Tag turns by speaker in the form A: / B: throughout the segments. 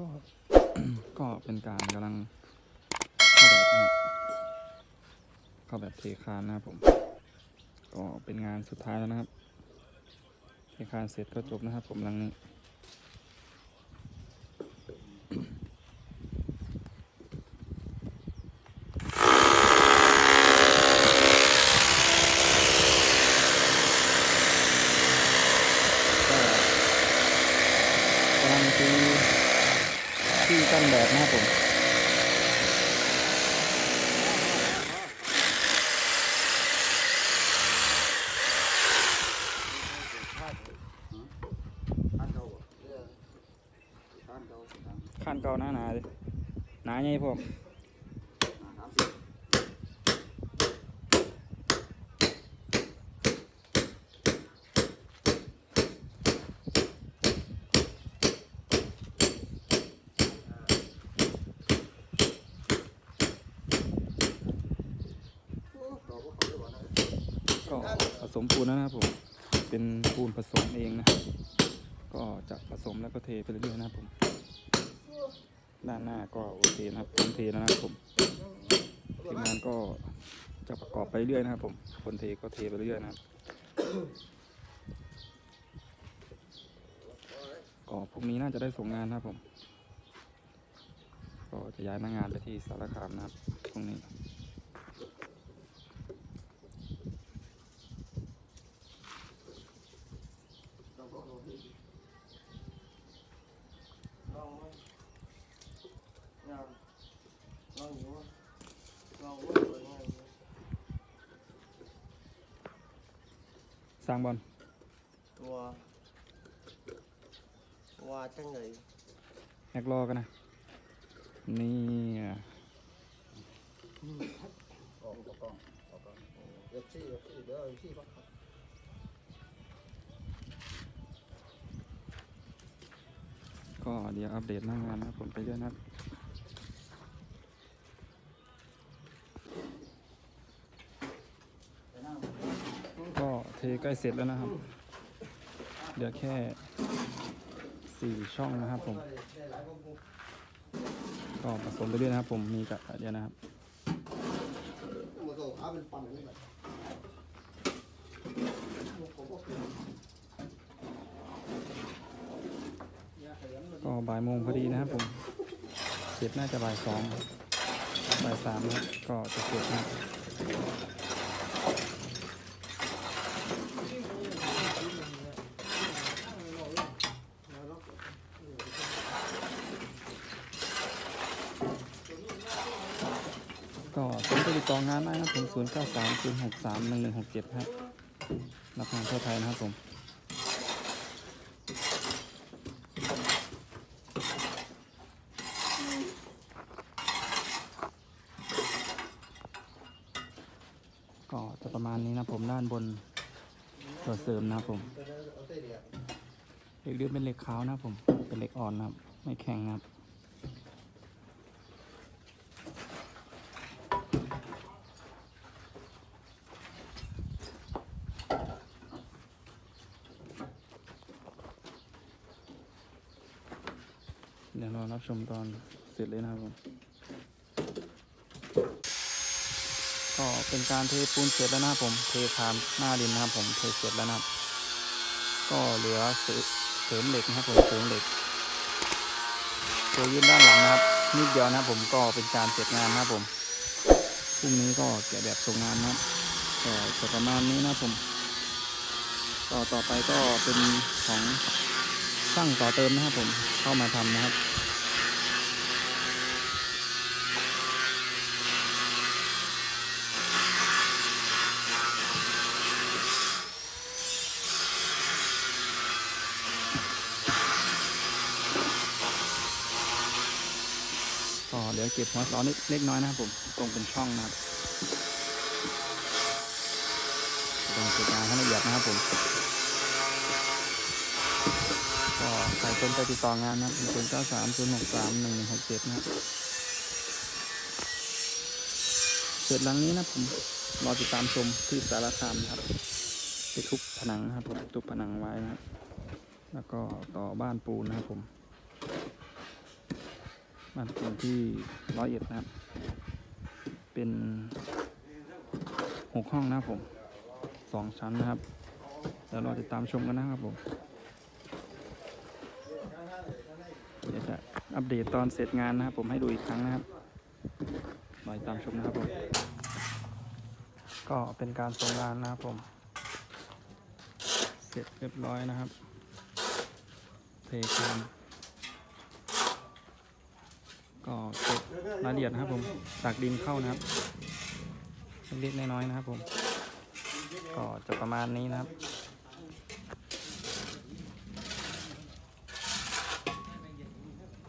A: ก็ ก็เป็นการกำลังเข้าแบบนะครับเข้าแบบเทคานนะครับผม ก็เป็นงานสุดท้ายแล้วนะครับ เทคานเสร็จก็จบนะครับ ผมหลังนี้กำลังซื้อที่ กั้นแบบนะครับผมขั้นเก่าหน้าหนาดิหนาไงพวก ก็ผสมปูนนะครับผมเป็นปูนผสมเองนะก็จะผสมแล้วก็เทไปเรื่อยๆนะครับผม ด้านหน้าก็โอเคนะครับผมเทแล้วนะครับผมทีมงานก็จะประกอบไปเรื่อยนะครับผมคนเทก็เทไปเรื่อยนะครับก็พรุ่งนี้น่าจะได้ส่งงานนะครับผม ก็จะย้ายหน้างานไปที่สารคามนะครับพรุ่งนี้ สร้างบอล
B: ว่าว่าจังเลย
A: แอกรอกันนะ นี่อะ
B: ออกกล้องออกกล้องเอฟซีเอฟซีเดี๋ยวเอฟซีเขาครับ
A: ก็เดี๋ยวอัปเดตหน้างานนะครับผมไปเรื่อยนะครับ ก็ เทใกล้เสร็จแล้วนะครับเหลือแค่สี่ช่องนะครับผม
B: ก็
A: ผสมไปเรื่อยนะครับ ผมมีกะเดียวนะครับ
B: ก็บ่า
A: ยโมงพอดีนะครับผมเสร็จน่าจะบ่ายสองบ่ายสามนะก็จะเสร็จนะ ก็สนใจติดต่องานได้นะครับผม0 9 3 0 6 3 1 1 6 7ครับรับงานทั่วไทยนะครับผมก็จะประมาณนี้นะผมด้านบนตัวเสริมนะครับผม
B: เห
A: ล็กเดือนเป็นเหล็กขาวนะครับผมเป็นเหล็กอ่อนนะครับ ไม่แข็งนะครับ เดี๋ยวเรารับชมตอนเสร็จเลยนะครับผมก็เป็นการเทปูนเสร็จแล้วนะครับผม เทคานหน้าดินนะครับผม เทเสร็จแล้วนะครับ ก็เหลือเสริมเหล็กนะครับผม เสริมเหล็กตัวยืนด้านหลังนะครับนิดเดียวนะครับผม ก็เป็นการเสร็จงานนะครับผม พรุ่งนี้ก็แกะแบบส่งงานนะครับก็จะประมาณนี้นะครับผมก็ต่อไปก็เป็นของ ช่างต่อเติมนะครับผมเข้ามาทำนะครับก็เดี๋ยวเก็บหัวเสานิดเล็กน้อยนะครับผมตรงเป็นช่องนะครับตรงเก็บงานให้ละเอียดนะครับผม ก็ใคร สนใจติดต่องานนะครับศูนย์เก้าสามศูนย์หกสามหนึ่งหกเจ็ดนะครับเสร็จหลังนี้นะผมรอติดตามชมที่สารคามนะครับไปทุบผนังนะครับผมทุบผนังไว้นะครับ แล้วก็ต่อบ้านปูนนะครับผม บ้านปูนที่ร้อยเอ็ดนะครับ เป็นหกห้องนะครับผมสองชั้นนะครับเดี๋ยวเราติดตามชมกันนะครับผม เดี๋ยวจะอัปเดตตอนเสร็จงานนะครับ ผมให้ดูอีกครั้งนะครับรอติดตามชมนะครับผม ก็เป็นการส่งงานนะครับผม เสร็จเรียบร้อยนะครับเทคานก็เก็บรายละเอียดนะครับผมตักดินเข้านะครับเล็กๆน้อยๆนะครับผม ก็จะประมาณนี้นะครับ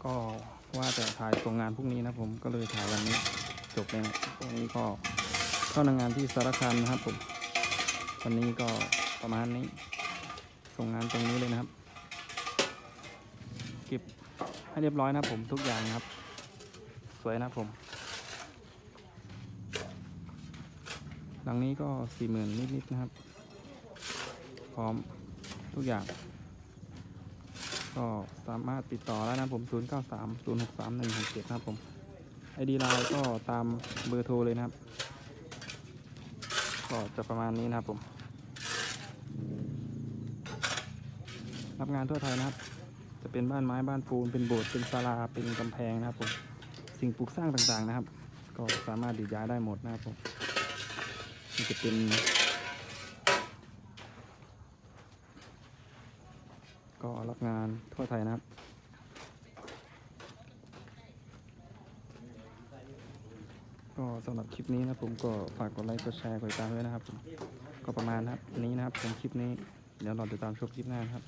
A: ก็ว่าจะถ่ายส่งงานพรุ่งนี้นะผมก็เลยถ่ายวันนี้จบเลยนะวันนี้ก็เข้าทำงานที่สารคามนะครับผมวันนี้ก็ประมาณนี้ ส่งงานตรงนี้เลยนะครับ เก็บให้เรียบร้อยนะครับผมทุกอย่างครับ สวยนะครับผม หลังนี้ก็สี่หมื่นนิดๆนะครับ พร้อมทุกอย่าง ก็สามารถติดต่อได้นะครับผม 0 9 3 0 6 3 1 6 7นะครับผม ID ไลน์ก็ตามเบอร์โทรเลยนะครับ ก็จะประมาณนี้นะครับผม รับงานทั่วไทยนะครับ จะเป็นบ้านไม้บ้านปูน เป็นโบสถ์เป็นศาลาเป็นกำแพงนะครับผม สิ่งปลูกสร้างต่างๆนะครับ ก็สามารถดีดย้ายได้หมดนะครับผมนี่จะเป็น ก็รับงานทั่วไทยนะครับ ก็สำหรับคลิปนี้นะผมก็ฝากกดไลค์กดแชร์กดติดตามด้วยนะครับผมก็ประมาณนะครับนี้นะครับผมคลิปนี้เดี๋ยวรอติดตามชมคลิปหน้านครับ